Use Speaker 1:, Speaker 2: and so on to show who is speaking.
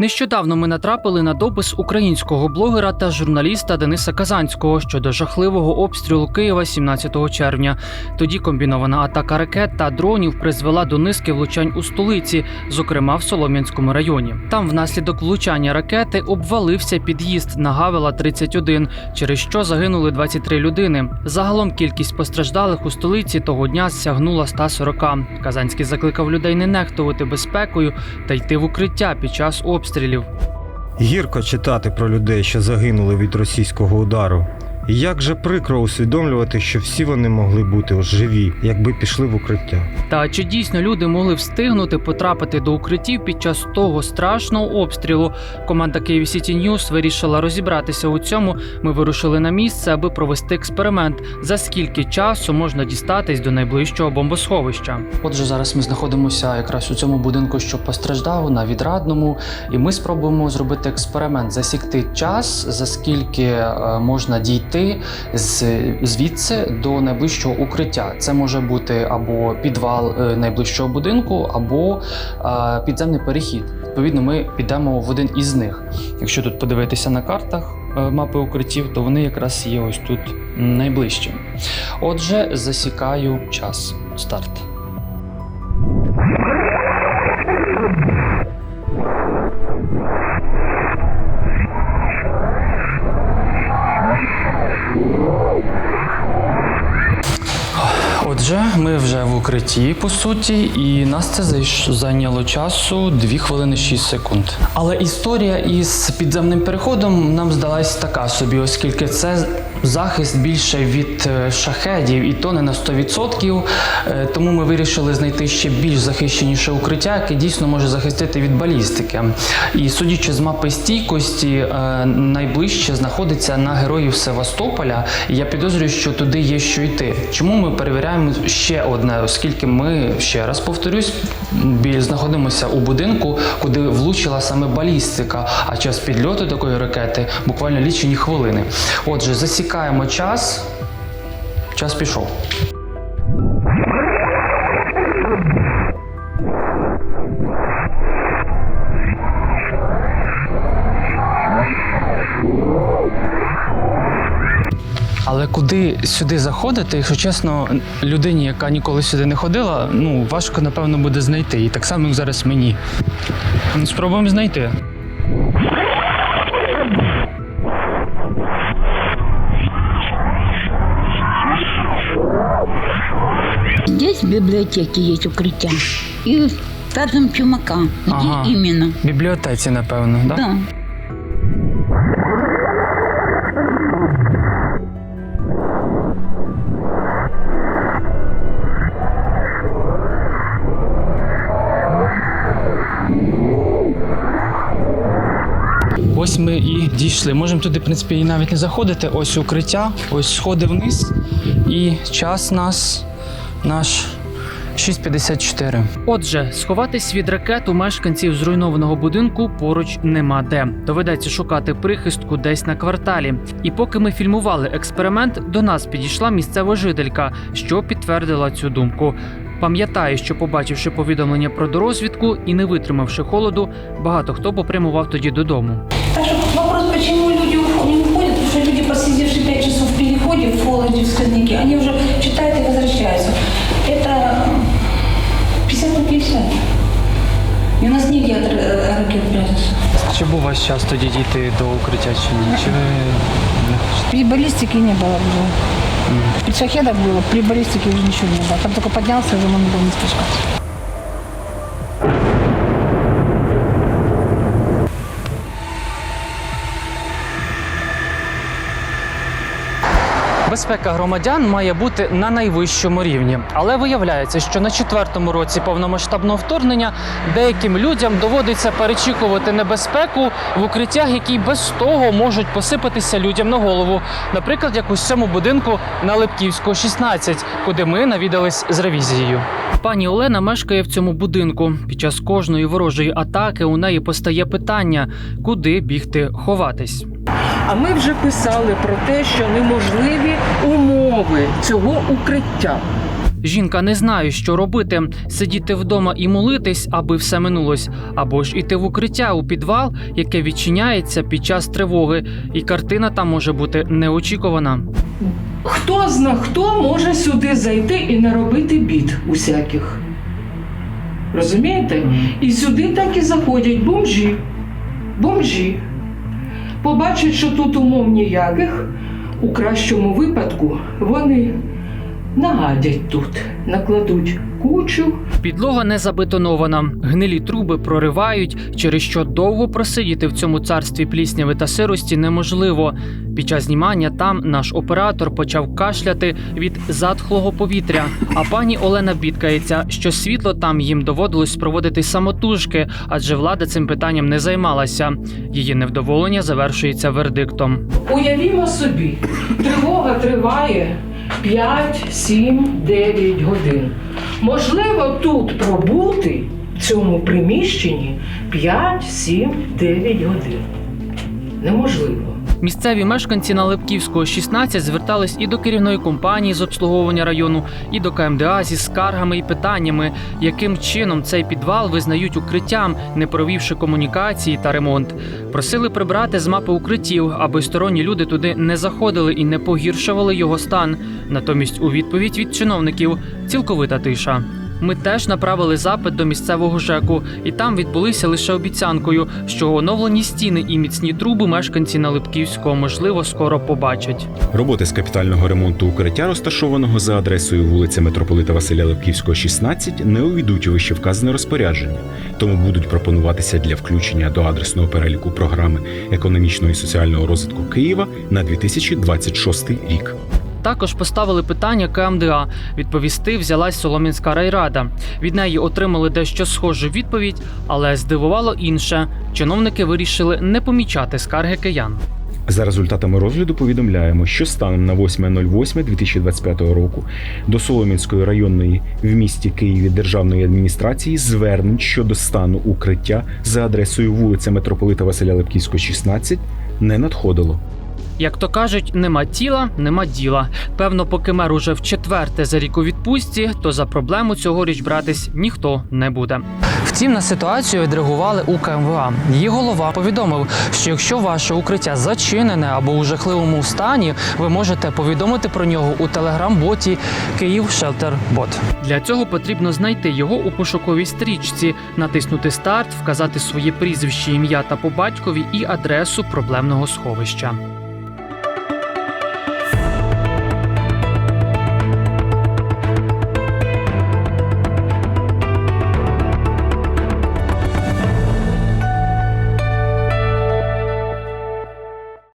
Speaker 1: Нещодавно ми натрапили на допис українського блогера та журналіста Дениса Казанського щодо жахливого обстрілу Києва 17 червня. Тоді комбінована атака ракет та дронів призвела до низки влучань у столиці, зокрема в Солом'янському районі. Там внаслідок влучання ракети обвалився під'їзд на Гавела 31, через що загинули 23 людини. Загалом кількість постраждалих у столиці того дня сягнула 140. Казанський закликав людей не нехтувати безпекою та йти в укриття під час обстрілів.
Speaker 2: Гірко читати про людей, що загинули від російського удару. І як же прикро усвідомлювати, що всі вони могли бути живі, якби пішли в укриття.
Speaker 1: Та чи дійсно люди могли встигнути потрапити до укриттів під час того страшного обстрілу? Команда Київ Сіті Ньюс вирішила розібратися у цьому. Ми вирушили на місце, аби провести експеримент. За скільки часу можна дістатись до найближчого бомбосховища? Отже, зараз ми знаходимося якраз у цьому будинку, що постраждав на відрадному, і ми спробуємо зробити експеримент, засікти час, за скільки е, можна дійти з звідси до найближчого укриття. Це може бути або підвал е, найближчого будинку, або е, підземний перехід. Відповідно, ми підемо в один із них. Якщо тут подивитися на картах е, мапи укриттів, то вони якраз є ось тут найближчим. Отже, засікаю час. Старт. Отже, ми вже в укритті по суті, і нас це зайняло часу 2 хвилини 6 секунд. Але історія із підземним переходом нам здалась така собі, оскільки це захист більше від е, шахедів, і то не на 100%. Е, Тому ми вирішили знайти ще більш захищеніше укриття, яке дійсно може захистити від балістики. І судячи з мапи стійкості, е, найближче знаходиться на героїв Севастополя. І я підозрюю, що туди є що йти. Чому ми перевіряємо ще одне, оскільки ми ще раз повторюсь, знаходимося у будинку, куди влучила саме балістика, а час підльоту такої ракети буквально лічені хвилини. Отже, засікаємо час. Час пішов. Але куди сюди заходити, якщо чесно, людині, яка ніколи сюди не ходила, ну важко напевно буде знайти. І так само, зараз мені. Ну, Спробуємо знайти.
Speaker 3: Здесь в библиотеке есть укрытие. И там Чумака. Где
Speaker 1: Ага.
Speaker 3: именно?
Speaker 1: В бібліотеці, напевно, так?
Speaker 3: Да.
Speaker 1: Ось ми і дійшли. Можемо туди, в принципі, і навіть не заходити. Ось укриття, ось сходи вниз. І час нас наш. 6.54. Отже, сховатись від ракет у мешканців зруйнованого будинку поруч нема де. Доведеться шукати прихистку десь на кварталі. І поки ми фільмували експеримент, до нас підійшла місцева жителька, що підтвердила цю думку. Пам'ятаю, що побачивши повідомлення про дорозвідку і не витримавши холоду, багато хто попрямував тоді додому.
Speaker 4: Так что вопрос, почему люди не уходят, потому что люди, просидевшие 5 часов в переходе, в холоде, в сквозняке, они уже р- ракет прятаться.
Speaker 1: Чи був у вас час тоді дійти до укриття чи ні? Чи ви не хочете?
Speaker 5: При баллистике не было уже. При шахедах было, при баллистике уже ничего не было. Там только поднялся, уже можно было не спускаться.
Speaker 1: Безпека громадян має бути на найвищому рівні, але виявляється, що на четвертому році повномасштабного вторгнення деяким людям доводиться перечікувати небезпеку в укриттях, які без того можуть посипатися людям на голову. Наприклад, як у цьому будинку на Липківського 16, куди ми навідались з ревізією. Пані Олена мешкає в цьому будинку. Під час кожної ворожої атаки у неї постає питання, куди бігти ховатись.
Speaker 6: А ми вже писали про те, що неможливі умови цього укриття.
Speaker 1: Жінка не знає, що робити: сидіти вдома і молитись, аби все минулось, або ж іти в укриття у підвал, яке відчиняється під час тривоги, і картина там може бути неочікувана.
Speaker 6: Хто зна, хто може сюди зайти і наробити бід усяких. Розумієте? І сюди так і заходять бомжі. Бомжі. Побачать, що тут умов ніяких, у кращому випадку вони нагадять тут, накладуть кучу
Speaker 1: Підлога не забетонована, гнилі труби проривають, через що довго просидіти в цьому царстві плісняви та сирості неможливо. Під час знімання там наш оператор почав кашляти від затхлого повітря. А пані Олена бідкається, що світло там їм доводилось проводити самотужки, адже влада цим питанням не займалася. Її невдоволення завершується вердиктом.
Speaker 6: Уявімо собі, тривога триває 5, 7, 9 годин. Можливо, тут пробути в цьому приміщенні 5, 7, 9 годин. Неможливо.
Speaker 1: Місцеві мешканці на Липківського 16 звертались і до керівної компанії з обслуговування району, і до КМДА зі скаргами і питаннями, яким чином цей підвал визнають укриттям, не провівши комунікації та ремонт. Просили прибрати з мапи укриттів, аби сторонні люди туди не заходили і не погіршували його стан. Натомість, у відповідь від чиновників цілковита тиша. Ми теж направили запит до місцевого ЖЕКу, і там відбулися лише обіцянкою, що оновлені стіни і міцні труби мешканці Налипківського можливо скоро побачать.
Speaker 7: Роботи з капітального ремонту укриття, розташованого за адресою вулиця Митрополита Василя Левківського, 16, не увійдуть у вище вказане розпорядження, тому будуть пропонуватися для включення до адресного переліку програми економічного і соціального розвитку Києва на 2026 рік.
Speaker 1: Також поставили питання КМДА. Відповісти взялась Солом'янська райрада. Від неї отримали дещо схожу відповідь, але здивувало інше. Чиновники вирішили не помічати скарги киян.
Speaker 7: За результатами розгляду повідомляємо, що станом на 8.08.2025 року до Солом'янської районної в місті Києві державної адміністрації звернень щодо стану укриття за адресою вулиця Митрополита Василя Лепківського, 16 не надходило.
Speaker 1: Як то кажуть, нема тіла, нема діла. Певно, поки мер уже в четверте за рік у відпустці, то за проблему цьогоріч братись ніхто не буде. Втім, на ситуацію відреагували у КМВА. Її голова повідомив, що якщо ваше укриття зачинене або у жахливому стані, ви можете повідомити про нього у телеграм-боті Київ Шелтер Бот. Для цього потрібно знайти його у пошуковій стрічці, натиснути старт, вказати своє прізвище, ім'я та по батькові і адресу проблемного сховища.